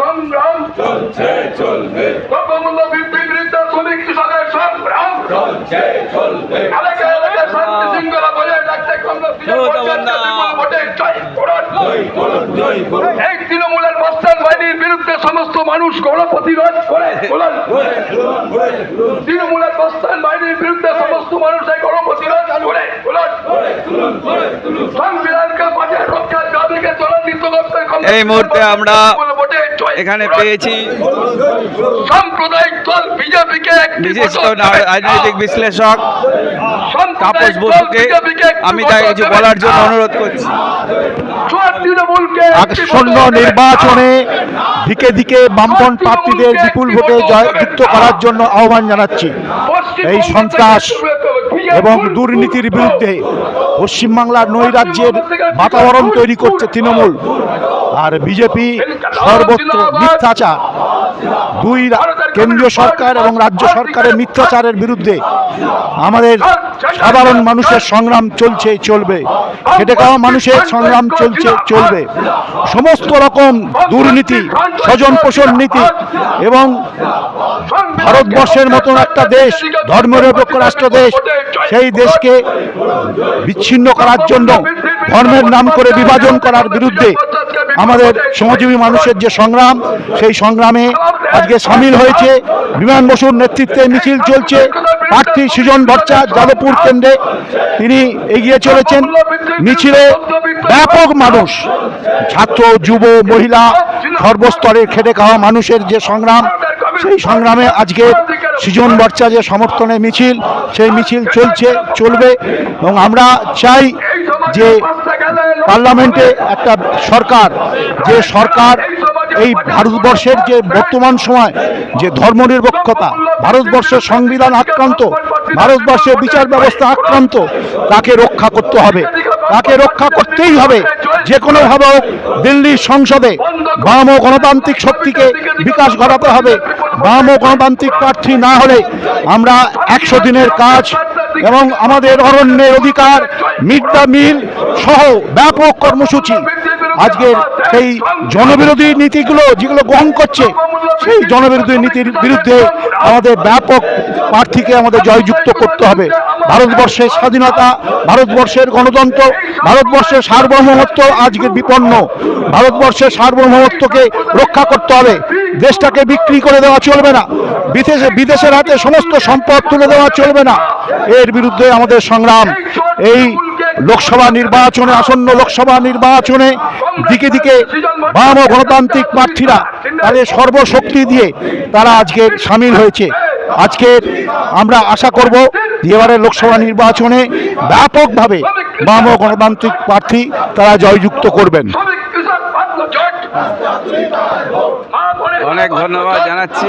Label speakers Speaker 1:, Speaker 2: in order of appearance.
Speaker 1: সংগ্রাম
Speaker 2: চলছে চলবে।
Speaker 1: বৃদ্ধির বিরুদ্ধে শ্রমিক কৃষকের সংগ্রাম।
Speaker 2: চলছে চলবে।
Speaker 1: এলাকায় এলাকায় শান্তি শৃঙ্খলা বজায় রাখতে কংগ্রেস ভোটে জয় করুন।
Speaker 2: জয় করুন
Speaker 1: এই তৃণমূলের মস্তান বাহিনীর বিরুদ্ধে সমস্ত মানুষ গণ প্রতিরোধ করে তৃণমূলের মস্তান বাহিনীর বিরুদ্ধে সমস্ত মানুষ এই গণ প্রতিরোধ করে। সংবিধানকে বাঁচিয়ে রক্ষার দাবিকে ত্বরান্বিত করতে
Speaker 3: এই মুহূর্তে আমরা এখানে পেয়েছি।
Speaker 1: সাম্প্রদায়িক দল বিজেপিকে
Speaker 3: বিশিষ্ট। রাজনৈতিক বিশ্লেষক তাপস বসুকে আমি তাই কিছু বলার জন্য অনুরোধ করছি।
Speaker 4: আসন্ন নির্বাচনে দিকে দিকে বামপন প্রার্থীদের বিপুল ভোটে জয়যুক্ত করার জন্য আহ্বান জানাচ্ছি। এই সন্ত্রাস এবং দুর্নীতির বিরুদ্ধে পশ্চিমবাংলার নৈরাজ্যের বাতাবরণ তৈরি করছে তৃণমূল। আর বিজেপি সর্বত্র মিথ্যাচার। দুই কেন্দ্রীয় সরকার এবং রাজ্য সরকারের মিথ্যাচারের বিরুদ্ধে আমাদের সাধারণ মানুষের সংগ্রাম চলছে চলবে। খেটে খাওয়া মানুষের সংগ্রাম চলছে চলবে। সমস্ত রকম দুর্নীতি স্বজন পোষণ নীতি এবং ভারতবর্ষের মতন একটা দেশ ধর্মনিরপেক্ষ রাষ্ট্র দেশ সেই দেশকে বিচ্ছিন্ন করার জন্য ধর্মের নাম করে বিভাজন করার বিরুদ্ধে আমাদের শ্রমজীবী মানুষের যে সংগ্রাম, সেই সংগ্রামে আজকে সামিল হয়েছে বিমান বসুর নেতৃত্বে মিছিল চলছে, প্রার্থী সৃজন ভট্টাচার্য, যাদবপুর কেন্দ্রে তিনি এগিয়ে চলেছেন। মিছিলে ব্যাপক মানুষ, ছাত্র, যুব, মহিলা, সর্বস্তরের খেটে খাওয়া মানুষের যে সংগ্রাম, সেই সংগ্রামে আজকে সৃজন বর্চা যে সমর্থনে মিছিল, সেই মিছিল চলছে, চলবে এবং আমরা চাই যে পার্লামেন্টে একটা সরকার, যে সরকার এই ভারতবর্ষের যে বর্তমান সময়, যে ধর্মনিরপেক্ষতা, ভারতবর্ষের সংবিধান আক্রান্ত, ভারতবর্ষের বিচার ব্যবস্থা আক্রান্ত, তাকে রক্ষা করতে হবে। তাকে রক্ষা করতেই হবে। যে কোনোভাবে হোক, দিল্লির সংসদে বাম ও গণতান্ত্রিক শক্তিকে বিকাশ ঘটাতে হবে। বাম ও গণতান্ত্রিক প্রার্থী না হলে আমরা একশো দিনের কাজ এবং আমাদের অরণ্যের অধিকার মিড দ্য মিল সহ ব্যাপক কর্মসূচি। আজকের সেই জনবিরোধী নীতিগুলো যেগুলো গ্রহণ করছে, সেই জনবিরোধী নীতির বিরুদ্ধে আমাদের ব্যাপক প্রার্থীকে আমাদের জয়যুক্ত করতে হবে। ভারতবর্ষের স্বাধীনতা, ভারতবর্ষের গণতন্ত্র, ভারতবর্ষের সার্বভৌমত্ব আজকে বিপন্ন। ভারতবর্ষের সার্বভৌমত্বকে রক্ষা করতে হবে। দেশটাকে বিক্রি করে দেওয়া চলবে না। বিদেশে, বিদেশের হাতে সমস্ত সম্পদ তুলে দেওয়া চলবে না। এর বিরুদ্ধে আমাদের সংগ্রাম। এই লোকসভা নির্বাচনে, আসন্ন লোকসভা নির্বাচনে দিকে দিকে বাম ও গণতান্ত্রিক প্রার্থীরা তাদের সর্বশক্তি দিয়ে তারা আজকে সামিল হয়েছে। আজকে আমরা আশা করব এবারের লোকসভা নির্বাচনে ব্যাপকভাবে বাম ও গণতান্ত্রিক প্রার্থী তারা জয়যুক্ত করবেন।
Speaker 3: অনেক ধন্যবাদ জানাচ্ছি।